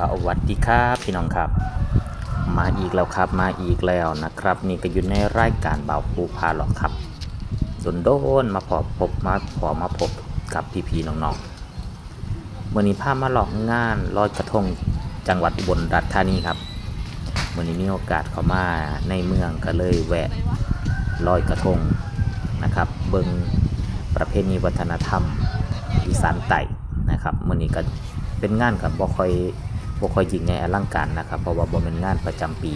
สวัสดีครับพี่น้องครับ มาอีกแล้วครับมาอีกแล้วนะครับ นี่ก็อยู่ในรายการเบาปูพาหลอกครับโดนโดนๆมาพบพบมาพอมาพบกับพี่พี่ๆน้องๆเมื่อนี้พามาหลอกงานลอยกระทงจังหวัดอุบลราชธานีครับเมื่อนี้มีโอกาสเข้ามาในเมืองก็เลยแวะลอยกระทงนะครับ เบิงประเพณีวัฒนธรรมอีสานไต่นะครับเมื่อนี้ก็เป็นงานกับบ่ค่อย บ่ค่อยยิ่งใหญ่อลังการนะครับ เพราะว่าบ่เป็นงานประจำปี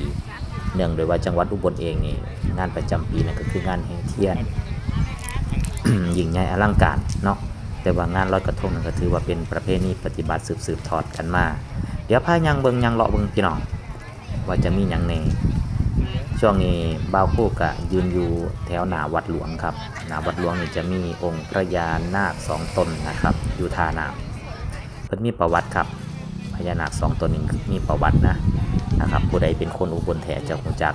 เนื่องโดยว่าจังหวัดอุบลเองนี่งานประจำปีนั่นก็คืองานแห่เทียนยิ่งใหญ่อลังการเนาะแต่ว่างานลอยกระทงนั่นก็ถือว่าเป็นประเพณีปฏิบัติสืบสืบทอดกันมา เดี๋ยวพายังเบิงยังเลาะเบิงพี่น้องว่าจะมีหยังแหน่ช่วงนี้บ่าวคู่กะยืนอยู่แถวหน้าวัดหลวงครับหน้าวัดหลวงนี่จะมีองค์พระยานาคสองตนนะครับ อยู่ท่าน้ำเพิ่นมีประวัติครับ พญานาคสองตัวนี้มีประวัตินะนะครับ ผู้ใดเป็นคนอุบลแถจะรู้จัก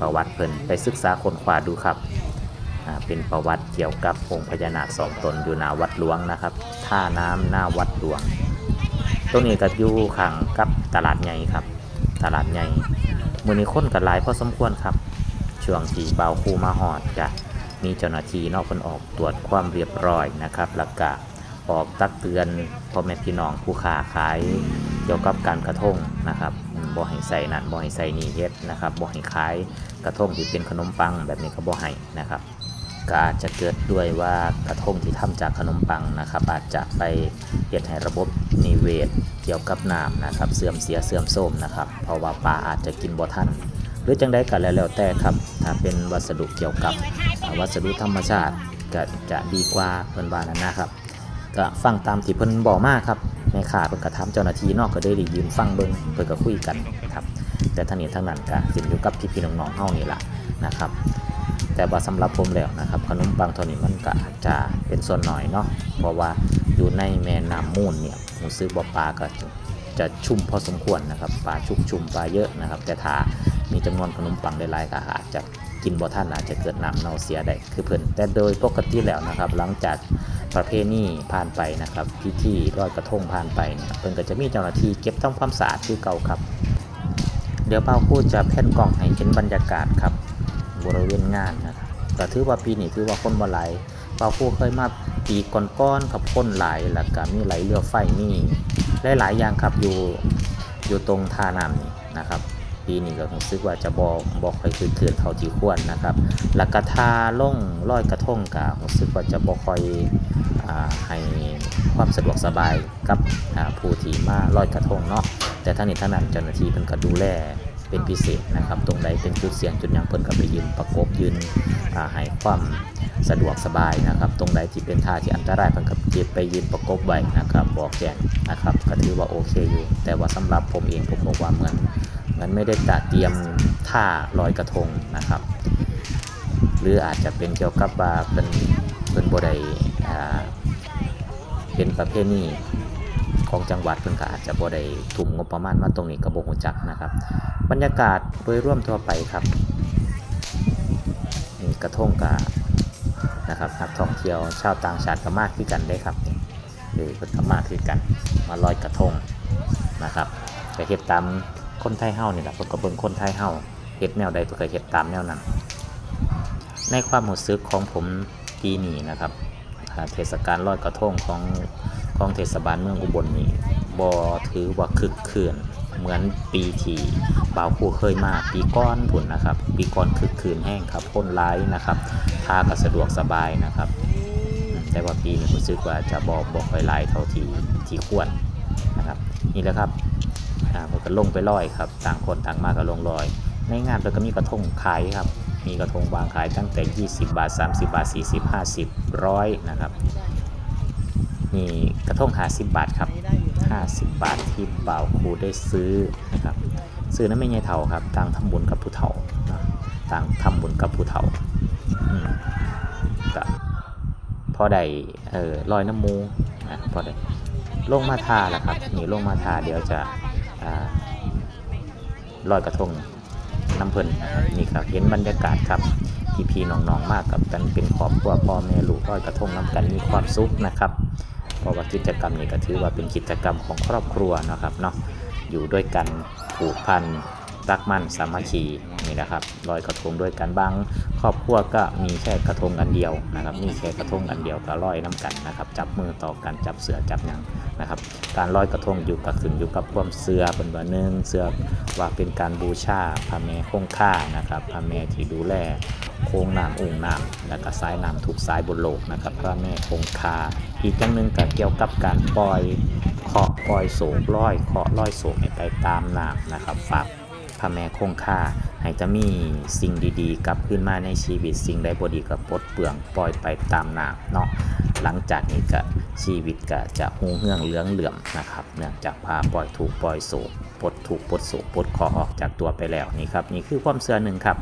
ประวัติเพิ่นไปศึกษาค้นคว้าดูครับเป็นประวัติเกี่ยวกับองค์พญานาคสองตนอยู่หน้าวัดหลวงนะครับท่าน้ำหน้าวัดหลวงตรงนี้ก็อยู่ข้างกับตลาดใหญ่ครับ ตลาดใหญ่มือนี้คนกันหลายพอสมควรครับช่วงที่เบาคูมาหอดจะมีเจ้าหน้าที่นอกคนออกตรวจความเรียบร้อยนะครับแล้วก็ ออกตักเตือนพ่อแม่พี่น้องผู้ค้าขายเกี่ยวกับการกระทงนะครับบ่ให้ใส่นั่นบ่ให้ใส่นี่เฮ็ดนะครับบ่ให้ขายกระทงที่เป็นขนมปังแบบนี้ก็บ่ให้นะครับก็อาจจะเกิดด้วยว่ากระทงที่ทำจากขนมปังนะครับอาจจะไปเฮ็ดให้ระบบนิเวศเกี่ยวกับน้ำนะครับ เสื่อมเสียเสื่อมโทรมนะครับ เพราะว่าปลาอาจจะกินบ่ทันหรือจังใดก็แล้วแต่ครับ ถ้าเป็นวัสดุเกี่ยวกับวัสดุธรรมชาติก็จะดีกว่าเพิ่นว่านนะครับ ก็ฟังตามที่เพิ่นบอกมาครับแม่ค้าเพิ่นก็ถามเจ้าหน้าที่เนอกก็ได้ได้ยืนฟังเบิ่งเพิ่นก็คุยกันครับ แต่ทั้งนี้ทั้งนั้นก็ขึ้นอยู่กับพี่ๆน้องๆเฮานี่ล่ะนะครับ แต่ว่าสำหรับผมแล้วนะครับ ขนมปังเท่านี้มันก็อาจจะเป็นส่วนหน้อยเนาะเพราะว่าอยู่ในแม่น้ำมูลเนี่ยผมซื้อบ่อปลาก็จะชุ่มพอสมควรนะครับปลาชุกชุมปลาเยอะนะครับ แต่ถ้ามีจำนวนขนมปังหลายๆก็อาจจะกินบ่ทันอาจจะเกิดน้ำเน่าเสียได้คือเพิ่นแต่โดยปกติแล้วนะครับ หลังจาก ประเพณีผ่านไปนะครับ พิธีลอยกระทงผ่านไปเนี่ยเพิ่นก็จะมีเจ้าหน้าที่เก็บทำความสะอาดคือเก่าครับ เดี๋ยวเป้าพูดจะแผ่นกล่องให้เห็นบรรยากาศครับบริเวณงานนะครับก็ถือว่าปีนี้ถือว่าคนบ่หลายเป้าพูดเคยมาปีก่อนๆกับคนหลายแล้วก็มีไหลเรือไฟมีหลายๆอย่างครับอยู่อยู่ตรงท่าน้ำนี่นะครับ ปีนี้ก็รู้สึกว่าจะบ่บ่ค่อยคือคืนเท่าที่ควรนะครับแล้วก็ทาล่งลอยกระทงก็รู้สึกว่าจะบ่ค่อยให้ความสะดวกสบายกับผู้ที่มาลอยกระทงเนาะแต่ทั้งนี้ทั้งนั้นเจ้าหน้าที่เพิ่นก็ดูแลเป็นพิเศษนะครับ ตรงใดเป็นจุดเสี่ยงจุดยังเพิ่นก็ไปยืนประกบยืนให้ความสะดวกสบายนะครับ ตรงใดที่เป็นท่าที่อันตรายเพิ่นก็เก็บไปยืนประกบไว้นะครับ บอกแจ้งนะครับก็ถือว่าโอเคอยู่ แต่ว่าสำหรับผมเองผมบอกว่าเหมือน มือนไม่ได้จัดเตรียมท่าลอยกระทงนะครับ หรืออาจจะเป็นเกี่ยวกับว่าเป็นเป็นบ่ได้เป็นประเพณีของจังหวัดเพิ่นก็อาจจะบ่ได้ทุ่มงบประมาณมาตรงนี้ก็บ่ฮู้จักนะครับ บรรยากาศโดยรวมทั่วไปครับนี่กระทงกานะครับนักท่องเที่ยวชาวต่างชาติก็มากคือกันได้ครับนี่เอเพิ่นก็มากคือกันมาลอยกระทงนะครับก็เฮ็ดตาม คนไทยเฮานี่แหละเพิ่นก็เบิ่งคนไทยเฮาเฮ็ดแนวใดเพิ่นก็เฮ็ดตามแนวนั้น ในความรู้สึกของผมปีนี้นะครับเทศกาลลอยกระทงของของเทศบาลเมืองอุบลนี่บ่ถือว่าคึกคืนเหมือนปีที่บ่าวผู้เคยมาปีก้อนผุนนะครับ ปีก่อนคึกคืนแห้งครับคนร้นะครับทาก็สะดวกสบายนะครับ แต่ว่าปีนี้รู้สึกว่าจะบ่บ่ค่อยหลายเท่าที่ที่ควรนะครับ นี่แหละครับ เพิ่นก็ลงไปลอยครับต่างคนต่างมาก็ลงลอย ในงานเพิ่นก็มีกระทงขายครับ มีกระทงวางขายตั้งแต่ 20 บาท 30 บาท 40 50ร้อยนะครับ มีกระทง50 บาทครับ 50 บาทที่บ่าวครูได้ซื้อนะครับ ซื้อนั้นไม่ใช่เท่าครับ ต่างทำบุญกับผู้เฒ่านะต่างทำบุญกับผู้เฒ่าก็พอได้เออลอยน้ำมูนะพอได้ลงมาทาแหละครับนี่ลงมาทาเดี๋ยวจะ ลอยกระทงน้ำเพลินนะครับนี่ครับเห็นบรรยากาศครับพี่พี่น้องๆมากกับกันเป็นครอบครัวพ่อแม่ลูกลอยกระทงน้ำกันมีความสุขนะครับเพราะว่ากิจกรรมนี้ก็ถือว่าเป็นกิจกรรมของครอบครัวนะครับเนาะอยู่ด้วยกันผูกพัน รักมั่นสามัคคีนี่นะครับลอยกระทงด้วยกันบางครอบครัวก็มีแค่กระทงอันเดียวนะครับมีแค่กระทงอันเดียวก็ลอยน้ำกันนะครับ จับมือต่อกันจับเสือจับหยังนะครับ การลอยกระทงอยู่กับขึ้นอยู่กับความเสือเป็นว่าหนึ่งเสือว่าเป็นการบูชาพระแม่คงค่านะครับพระแม่ที่ดูแลโค้งน้ำองค์น้ำและก็สายน้ำทุกสายบนโลกนะครับพระแม่คงคา อีกอย่างหนึ่งก็เกี่ยวกับการปล่อยเคาะปล่อยโศกร้อยเคาะร้อยโศกไปตามน้ำนะครับฝาก พระแม่คงค่าให้จะมีสิ่งดีๆ กลับขึ้นมาในชีวิตสิ่งใดบดีก็ปลดเปลืองปล่อยไปตามน้ำเนาะหลังจากนี้ก็ชีวิตก็จะหูเหืองเหลืองเหลื่อมนะครับเนื่องจากพาปล่อยถูกปล่อยโศกปลดถูกปลดโศกปลดคอออกจากตัวไปแล้วนี่ครับนี่คือความเชื่อหนึ่งครับ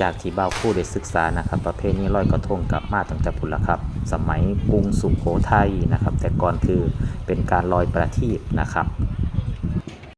จากที่เบ้าผู้ได้ศึกษานะครับ ประเพณีลอยกระทงกับมาตั้งแต่พุทธครับ สมัยกรุงสุขโขทัยนะครับ แต่ก่อนคือเป็นการลอยประทีปนะครับ